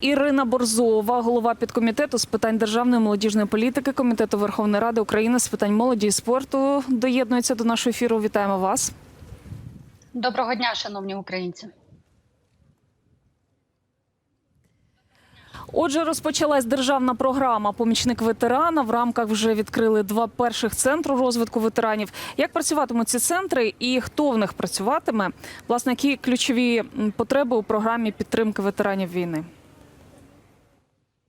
Ірина Борзова, голова підкомітету з питань державної молодіжної політики комітету Верховної Ради України з питань молоді і спорту, доєднується до нашого ефіру. Вітаємо вас. Доброго дня, шановні українці. Отже, розпочалась державна програма Помічник ветерана. В рамках вже відкрили два перших центру розвитку ветеранів. Як працюватимуть ці центри і хто в них працюватиме? Власне, які ключові потреби у програмі підтримки ветеранів війни?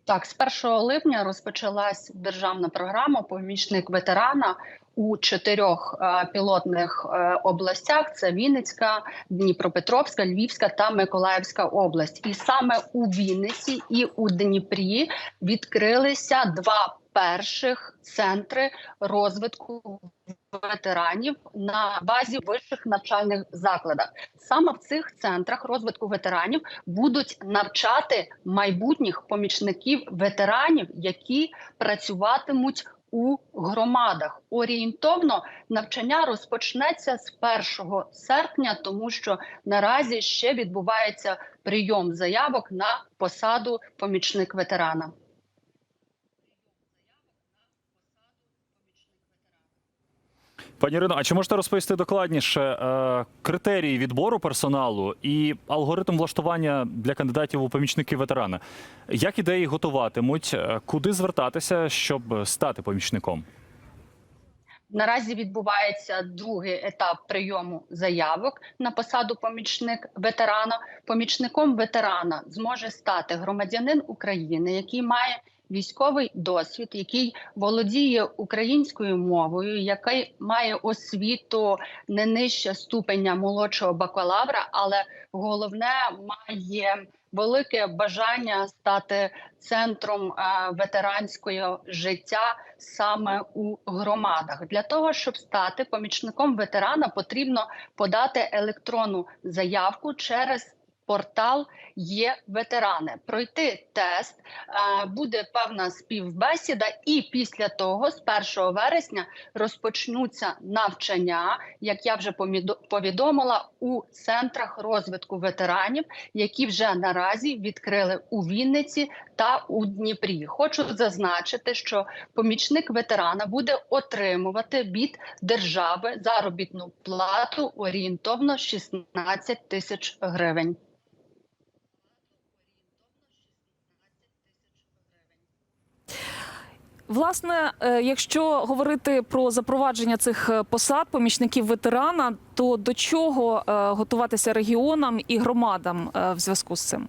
Так, з 1 липня розпочалась державна програма Помічник ветерана у чотирьох е, пілотних е, областях: це Вінницька, Дніпропетровська, Львівська та Миколаївська область. І саме у Вінниці і у Дніпрі відкрилися два перших центри розвитку ветеранів на базі вищих навчальних закладах. Саме в цих центрах розвитку ветеранів будуть навчати майбутніх помічників ветеранів, які працюватимуть у громадах. Орієнтовно навчання розпочнеться з 1 серпня, тому що наразі ще відбувається прийом заявок на посаду помічник ветерана. Пані Ірино, а чи можете розповісти докладніше е, критерії відбору персоналу і алгоритм влаштування для кандидатів у помічники ветерана? Як ідеї готуватимуть? Е, Куди звертатися, щоб стати помічником? Наразі відбувається другий етап прийому заявок на посаду помічник ветерана. Помічником ветерана зможе стати громадянин України, який має військовий досвід, який володіє українською мовою, який має освіту не нижче ступеня молодшого бакалавра, але головне має велике бажання стати центром е, ветеранського життя саме у громадах. Для того щоб стати помічником ветерана, потрібно подати електронну заявку через. Портал є ветерани. Пройти тест е, буде певна співбесіда, і після того, з 1 вересня, розпочнуться навчання, як я вже повідомила, у центрах розвитку ветеранів, які вже наразі відкрили у Вінниці та у Дніпрі. Хочу зазначити, що помічник ветерана буде отримувати від держави заробітну плату орієнтовно 16 тисяч гривень. Власне, е, якщо говорити про запровадження цих е, посад помічників ветерана, то до чого е, готуватися регіонам і громадам в зв'язку з цим?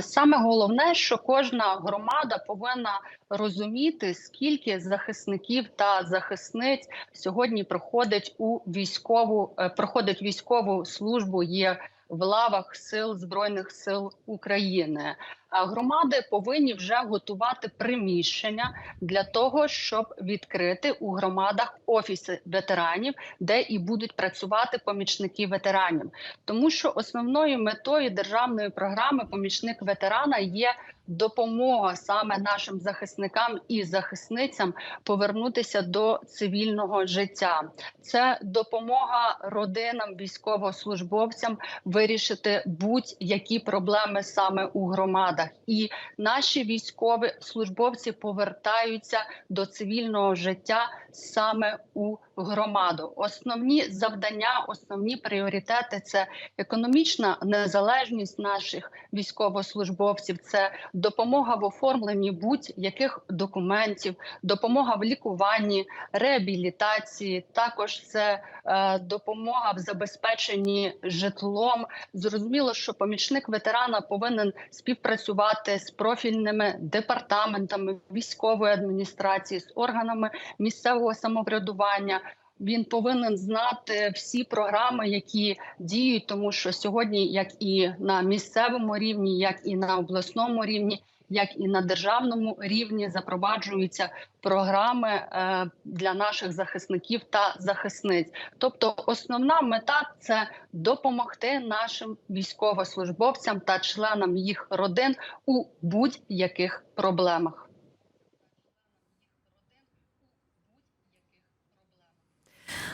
Саме головне, що кожна громада повинна розуміти, скільки захисників та захисниць сьогодні проходить у військову проходить військову службу. Є в лавах сил збройних сил України. Громади повинні вже готувати приміщення для того, щоб відкрити у громадах офіси ветеранів, де і будуть працювати помічники ветеранів. Тому що основною метою державної програми помічник ветерана є допомога саме нашим захисникам і захисницям повернутися до цивільного життя. Це допомога родинам, військовослужбовцям вирішити будь-які проблеми саме у громадах. І наші військові службовці повертаються до цивільного життя саме у громаду. Основні завдання, основні пріоритети це економічна незалежність наших військовослужбовців, це допомога в оформленні будь-яких документів, допомога в лікуванні, реабілітації. Також це е, допомога в забезпеченні житлом. Зрозуміло, що помічник ветерана повинен співпрацювати з профільними департаментами військової адміністрації, з органами місцевого самоврядування. Він повинен знати всі програми, які діють, тому що сьогодні, як і на місцевому рівні, як і на обласному рівні, як і на державному рівні, запроваджуються програми е, для наших захисників та захисниць. Тобто, основна мета це допомогти нашим військовослужбовцям та членам їх родин у будь-яких проблемах.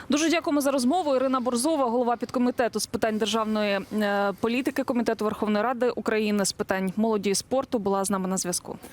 Дуже дякуємо за розмову. Ірина Борзова, голова підкомітету з питань державної е, політики комітету Верховної Ради України з питань молоді і спорту, була з нами на зв'язку.